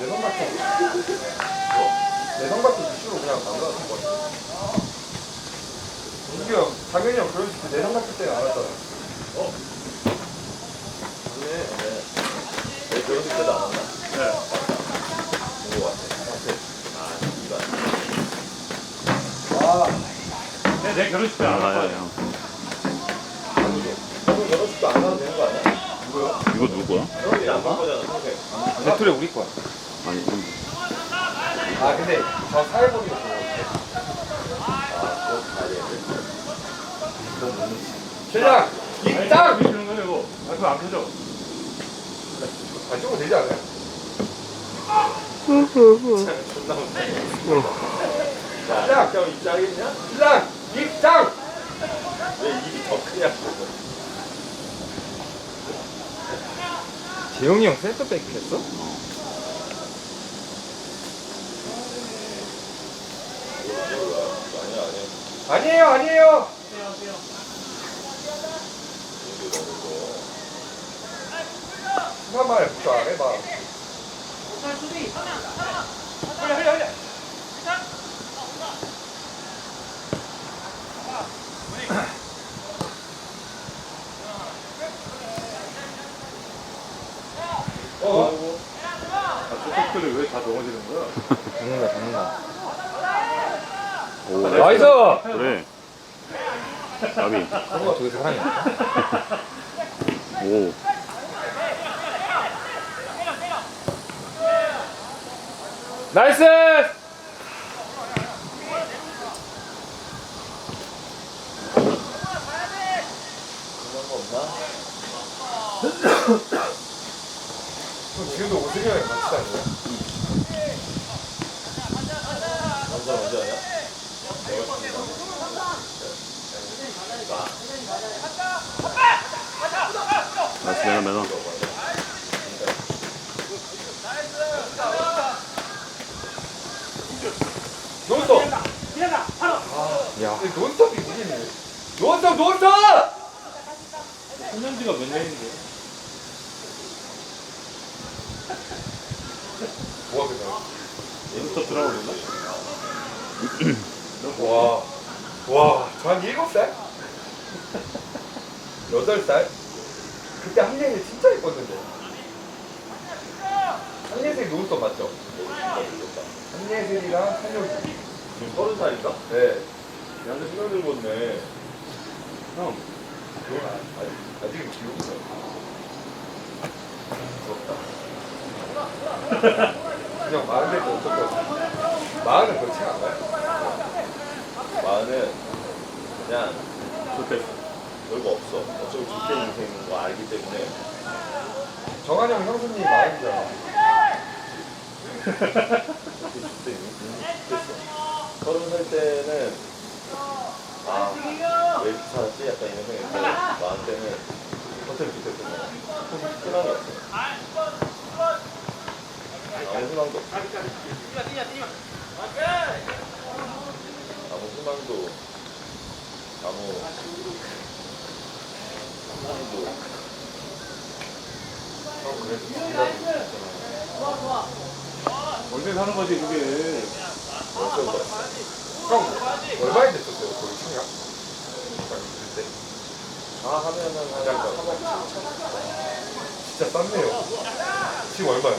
내성 같은 내성 같은 이슈로 그냥 남자한테 거 우기 형, 당연히 형 그럴 때 내성 같을 때안 왔잖아. 그래, 네. 내 결혼식 때도 안 왔나? 네. 본거 같아. 아, 이거 아, 내, 내 결혼식 때안 나가요, 왔거든. 형. 형 결혼식도 안 와도 되는 거 아니야? 이거 누구야? 형이 안볼 거잖아, 평생. 배틀에 우리 거야. 아니, 이거 아, 근데 저 돼. 최장! 입장! 왜 주는 거야, 이거? 아, 그거 안 펴져. 아, 조금 되지 않아요? 존나 웃겨. 자, 야. 형 입장했냐? 신랑! 입장! 왜 입이 더 크냐고. 재용이 형 센터백 했어? 아니야, 아니야. 아니에요, 아니에요! 한말 부터 안 해봐. 흘려, 흘려, 흘려. 어? 아, 쇼트를 왜다 넘어지는 거야? 잡는다, 잡는다. 오, 나이스! 그래. 나비. 그런 거 되게 사랑해. 오. 나이스! 지금도 오승이 형이 같이 다녀요? 완전 언제 하냐? 나이스, 매너, 매너. 논스톱! 야. 논스톱이 무기네. 논스톱, 논스톱! 훈련지가 몇 년인데? 뭐가 그냥. 인스터 들어오는가? 와. 와, 저 한 일곱 살? 여덟 살? 그때 한예슬 진짜 예뻤는데. 한예슬 논스톱 맞죠? 한예슬이랑 한효주. 지금 서른 살인가? 네. 야는 생각 들었네. 형. 그건 아- 아직, 아직은 기억이 나요. 부럽다. 그냥 마흔 될때 어떨까? 마흔은 그렇지 않아요? 마흔은 그냥 좋대. 별거 없어. 어차피 주택 인생인 거 알기 때문에 정한형 형수님 마흔이잖아. 어차피 주택 인생 됐어. 서른 살 때는 아, 왜 이렇게 살았지? 약간 이런 생각인데 마흔 때는 어차피 좋겠어. 희망이 없어. 아무 희망도 없어. 희망도 아무 희망도 형 진짜 원래 사는 거지, 그게. 월세 받았어. 형 얼마에 됐었어요? 거기 청약? 그때 다 하면은 한 약간. 3억 7천. 진짜 쌌네요. 지금 얼마요?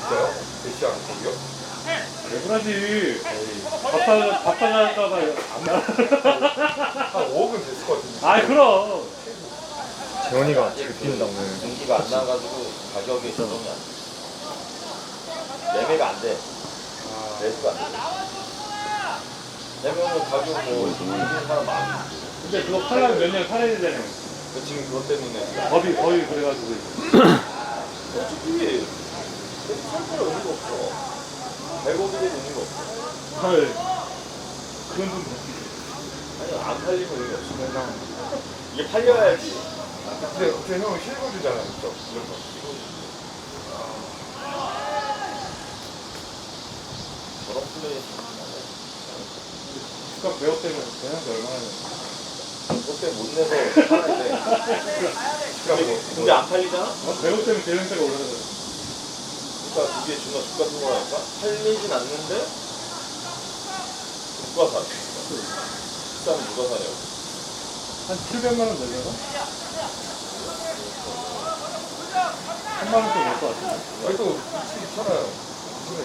진짜요? 몇 시간 거기요? 왜 그러지? 밥 사, 밥 사자니까 안 나. 한 5억은 됐을 것 같은데. 아이, 그럼. 재원이가 들킨다 오늘. 인기가 안 나가지고 가격이 조정이 안 돼. 매매가 안 돼. 매수가 안 돼. 매매는 가격 뭐 있는 사람 있고. 근데 그거 팔려면 몇년 살아야 되잖아요. 그 지금 그것 때문에 법이, 법이 그래가지고. 솔직히 살줄 의미가 없어. 100억이 될 의미가 없어. 헐. 좀 웃기지. 아니 안 팔리면 의미 없어. 이게 팔려야지. 근데 그때 형은 실거주잖아요, 그죠? 무조건. 저런 플레이 주가 배역 때문에 대낮에 얼마나 돼. 그때 못 내서 하는데 그러니까 뭐, 근데 안 팔리잖아? 어, 배우 때문에 대형세가 올라가잖아. 그러니까 그게 존나 족 같은 거라니까? 팔리진 않는데 누가 사? 비싸면 누가 사냐고 한 700만 원 내려나? 3만 원 정도 될것 같은데. 아니 또 위치 있잖아요. 그러면은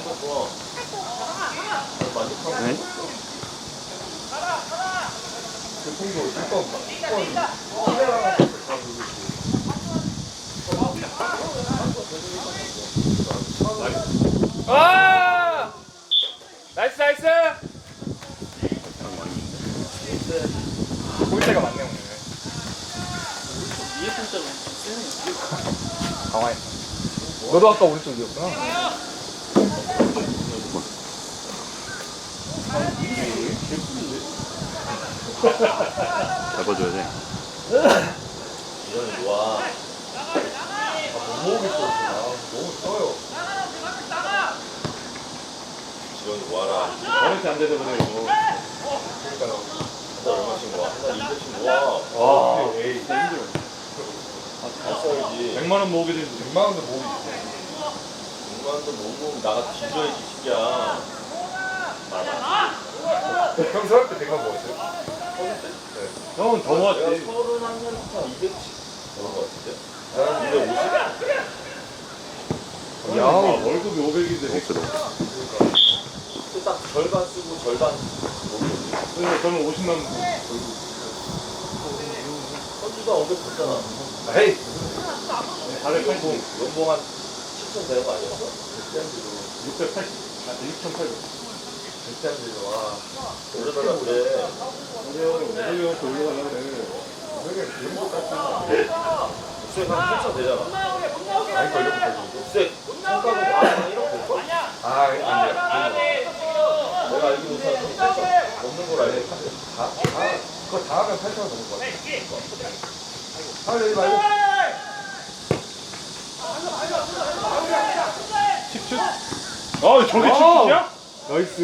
이거 좋아 만족하고 네? 교통도 한번 한번 카메라랑 다 보고 아! 나이스, 나이스! 볼 때가 많네 오늘. 강화했어. 너도 아까 오른쪽이었구나. 잡아줘야 돼. 이런 좋아 못 모으겠어. 아, 너무 떠요. 지원 모아라 어른한테 안 되다 보네, 이거. 그러니까 한달 얼마씩 모아 한달 200씩 모아 와, 에이, 진짜 힘들어. 잘 써야지 100만 원 모으게 되는데. 100만 원도 모으기 있어. 6만 원도 못 모으면 나가 뒤져야지 시기야 형 서울 때 100만 모았어요? 형은 더 내가 모았지. 서른 한 살부터 200씩 모은 거 같은데? 나는 250? 야, 월급이 500인데. 절반 쓰고 절반 저는 50만 원. 벌고. 선주가 500 줬잖아 에이, 480. 연봉 한 7천 되는 거 아니었어? 680. 아, 6,800. 절대 안 되죠. 와. 올려달라 그래 아니요, 500원한테 올려달라 그래. 되게 기분 좋다. 수액 한 7천 되잖아 아니, 걸려, 걸려. 수액 성과금 한 1억 될걸? 아, 안 돼. 7천 없는 걸 알고 다, 다, 그거 다 하면 8천 원 넘을 것 같아. 아, 여기 말고. 10초? 아, 저게 10초야? 나이스.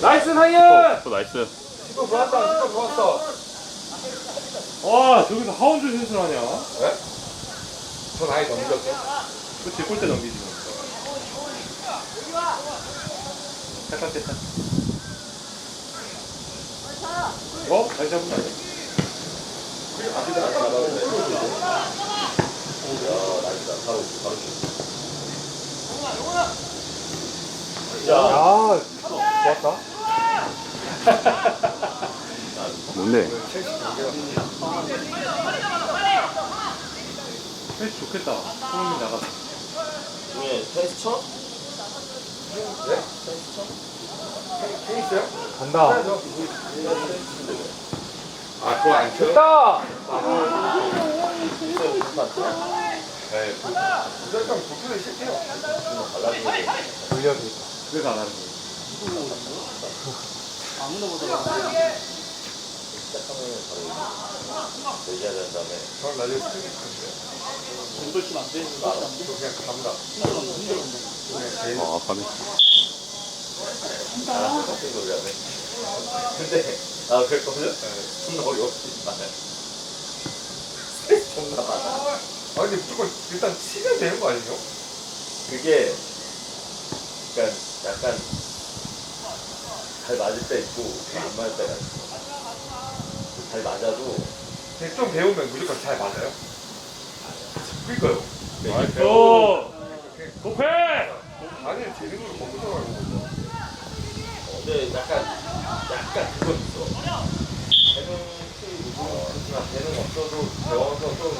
나이스, 상현! 또 나이스. 10번 좋았다, 10번 좋았어. 와, 저기서 하운드 센스를 하냐? 왜? 전 아예 넘겼어. 그치, 골대 넘기지. 뭐. 잠깐 됐다. 어? 다시 잡으면 안 돼. 앞에다 같이 나가는데 야 나이스다 바로 바로 슛 야, 야, 좋았다. 뭔데? 패스 좋겠다. 나가서. 중에 테니스 쳐? 네? 간다. 테니스 아, 안 쳐? 됐다! 네. 무조건 불편이 싫대요. 그래서 안 하는 거야. 시작하면 바로 얘기해야 되는 다음에 저는 나중에 스트레스 받는데. 이걸 안 되는 거저 그냥 감다. 그냥 제일 아, 네. 나랑 똑같은 소리 하네 근데 아 그랬거든? 존나 스트레스 존나 많아 아 근데 무조건 일단 치면 되는 거 아니에요? 그게 약간 약간 잘 맞을 때 있고 안 맞을 때가 있어. 잘 맞아도 근데 좀 배우면 무조건 잘 맞아요? 그니까요. 나이스! 고패! 아니 재능으로 먹고 살아요. 근데 약간 약간 그건 있어. 재능 그렇지만 재능 없어도 배워서 좀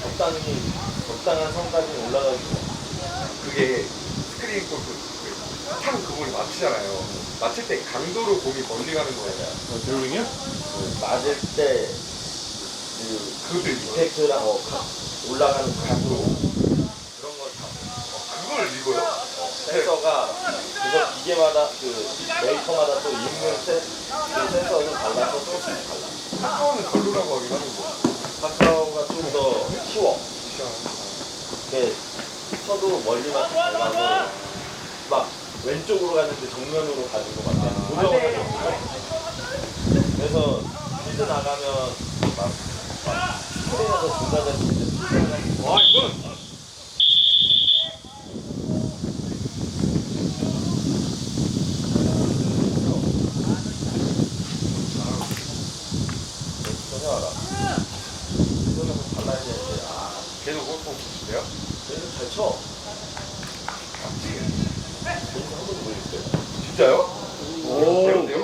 적당히 적당한 선까지 올라가고 그게 스크린 골프 그, 탕 그걸 맞추잖아요. 맞힐 때 강도로 공이 멀리 가는 거예요. 어, 제로링이야? 그 맞을 때그 그것도 있어요. 이펙트랑 어, 각 올라가는 각도 그런 걸 다. 그걸 읽어요? 센서가 그거 기계마다 그 메이커마다 또 있는 센, 그 센서는 달라서 조금씩 달라. 카카오는 별로라고 하긴 하는데. 카카오가 좀 더 쉬워. 이게 쳐도 멀리만 잘 가고 막 왼쪽으로 갔는데 정면으로 가지고 막 그냥 고정을 해줘. 그래서 필드 나가면 막, 막 스크린에서 중간에 와 이건 전혀하라. 이거는 좀 달라야 되는데, 아, 계속 골프 보시대요? 얘는 잘 쳐. 여기서 한 번도 보여줬어요. 진짜요? 오 배운데요?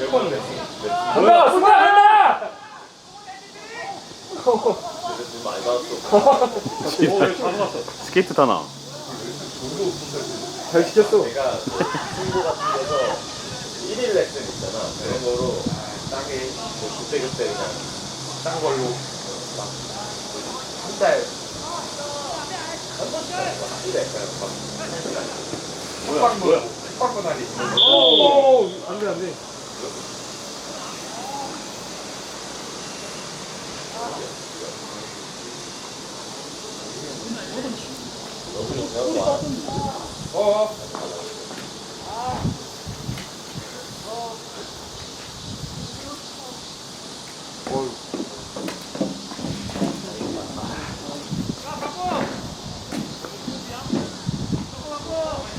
몇번 냈어? 간다 간다 간다 그래서 돈 많이 받았어. 오잘 갔어 스케이트 타나? 잘 시켰어. 내가 친구 같은 데서 1일 레슨 있잖아. 그런 거로 땅에 뭐 그때 그때 그냥 딴 걸로. 한 달, 숙박문 안에 있는 거. 오 안돼 안돼 거 어.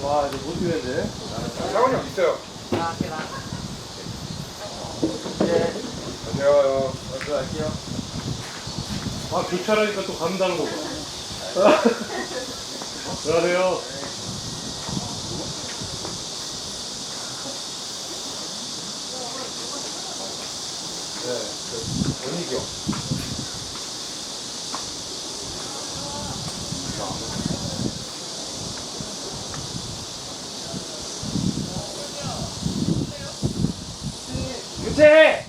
와 이제 못 뛰는데 상원이 형 있어요. 안녕하세요. 먼저 할게요. 아 교차라니까 또 간다는 거 봐 안녕하세요 네, 원익이 형. 유채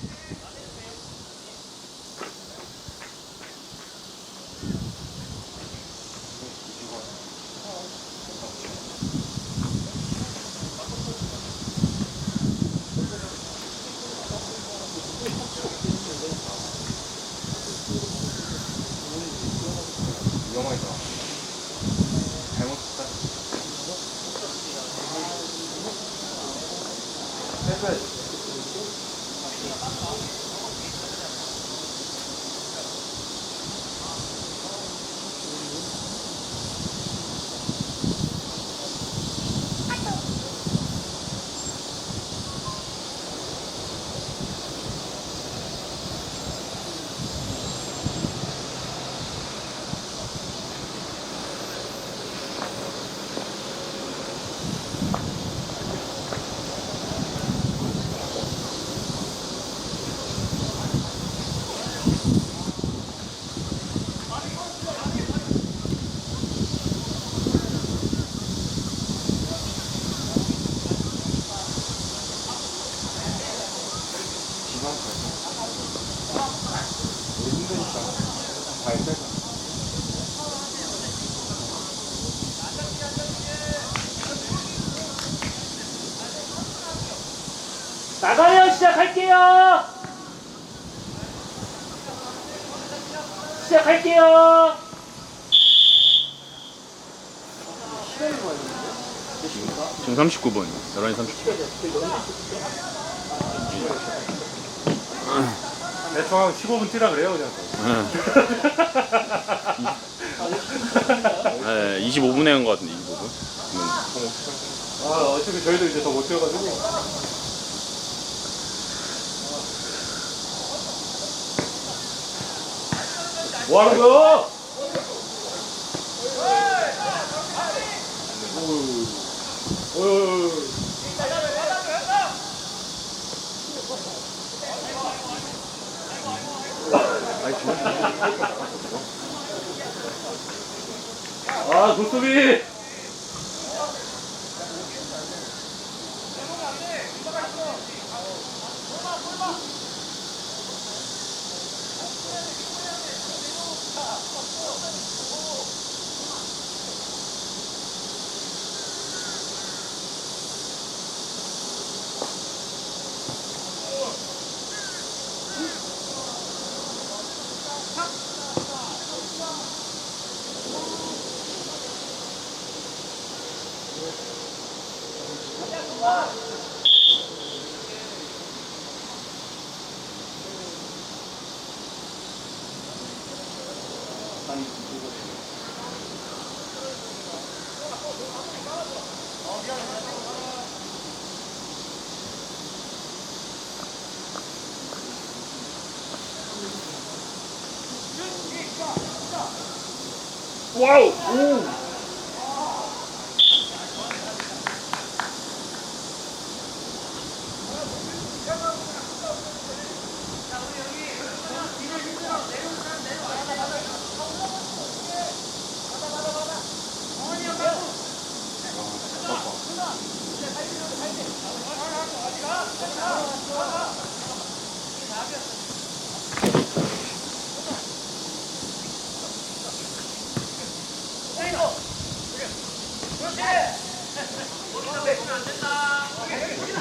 위험하다. 잘못했다. 빼줘야지. 지방 가자. 우리 힘드니까 잘 빼자. 나가요 시작할게요. 시작할게요. 지금 39분. 11시 30분. 대충 한 15분 뛰라 그래요 그냥 네, 25분에 한 것 같은데 25분? 아 어차피 저희도 이제 더 못 뛰어가지고 뭐 하는 거야? 아, 조수비! 와우! 어,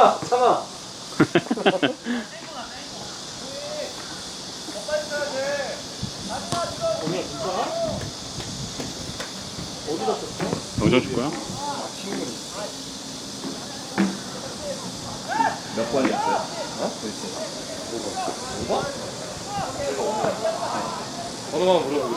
현성아, 참아. 영정 줄 거야? 몇 번이었어요? 어? 그렇지. 번호만 물어보고.